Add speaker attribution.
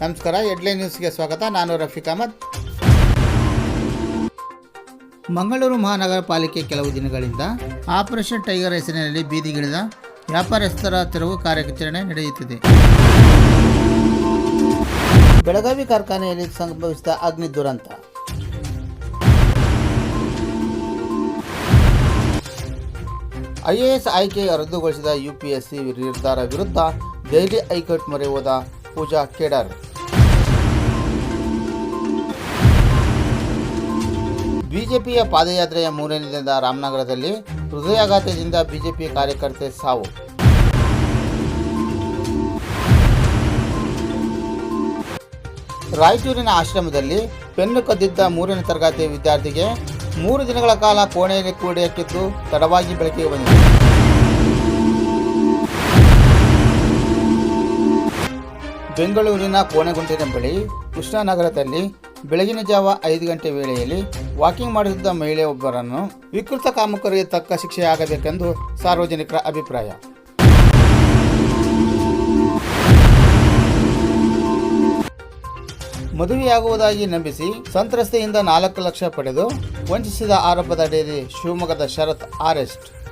Speaker 1: ನಮಸ್ಕಾರ ಹೆಡ್ಲೈನ್ ನ್ಯೂಸ್ಗೆ ಸ್ವಾಗತ. ನಾನು ರಫೀಕ್ ಅಹಮದ್. ಮಂಗಳೂರು ಮಹಾನಗರ ಪಾಲಿಕೆ ಕೆಲವು ದಿನಗಳಿಂದ ಆಪರೇಷನ್ ಟೈಗರ್ ಹೆಸರಿನಲ್ಲಿ ಬೀದಿಗಿಳಿದ ವ್ಯಾಪಾರಸ್ಥರ ತೆರವು ಕಾರ್ಯಾಚರಣೆ ನಡೆಯುತ್ತಿದೆ. ಬೆಳಗಾವಿ ಕಾರ್ಖಾನೆಯಲ್ಲಿ ಸಂಭವಿಸಿದ ಅಗ್ನಿ ದುರಂತ. ಐಎಎಸ್ ಆಯ್ಕೆ ರದ್ದುಗೊಳಿಸಿದ ಯುಪಿಎಸ್ಸಿ ನಿರ್ಧಾರ ವಿರುದ್ಧ ದೆಹಲಿ ಹೈಕೋರ್ಟ್ ಮೊರೆ ಹೋದ ಪೂಜಾ ಕೇಡರ್. ಬಿಜೆಪಿಯ ಪಾದಯಾತ್ರೆಯ ಮೂರನೇ ದಿನದ ರಾಮನಗರದಲ್ಲಿ ಹೃದಯಾಘಾತದಿಂದ ಬಿಜೆಪಿ ಕಾರ್ಯಕರ್ತೆ ಸಾವು. ರಾಯಚೂರಿನ ಆಶ್ರಮದಲ್ಲಿ ಪೆನ್ನು ಕದ್ದಿದ್ದ ಮೂರನೇ ತರಗತಿ ವಿದ್ಯಾರ್ಥಿಗೆ ಮೂರು ದಿನಗಳ ಕಾಲ ಕೋಣೆಯಲ್ಲಿ ಕೂಡಿ ಹಾಕಿದ್ದು ತಡವಾಗಿ ಬೆಳಕಿಗೆ ಬಂದಿದೆ. ಬೆಂಗಳೂರಿನ ಕೋಣೆಗುಂಟಿನ ಬಳಿ ಕೃಷ್ಣಾನಗರದಲ್ಲಿ ಬೆಳಗಿನ ಜಾವ ಐದು ಗಂಟೆ ವೇಳೆಯಲ್ಲಿ ವಾಕಿಂಗ್ ಮಾಡುತ್ತಿದ್ದ ಮಹಿಳೆಯೊಬ್ಬರನ್ನು ವಿಕೃತ ಕಾಮುಕರಿಗೆ ತಕ್ಕ ಶಿಕ್ಷೆಯಾಗಬೇಕೆಂದು ಸಾರ್ವಜನಿಕರ ಅಭಿಪ್ರಾಯ. ಮದುವೆಯಾಗುವುದಾಗಿ ನಂಬಿಸಿ ಸಂತ್ರಸ್ತೆಯಿಂದ ನಾಲ್ಕು ಲಕ್ಷ ಪಡೆದು ವಂಚಿಸಿದ ಆರೋಪದಡಿಯಲ್ಲಿ ಶಿವಮೊಗ್ಗದ ಶರತ್ ಅರೆಸ್ಟ್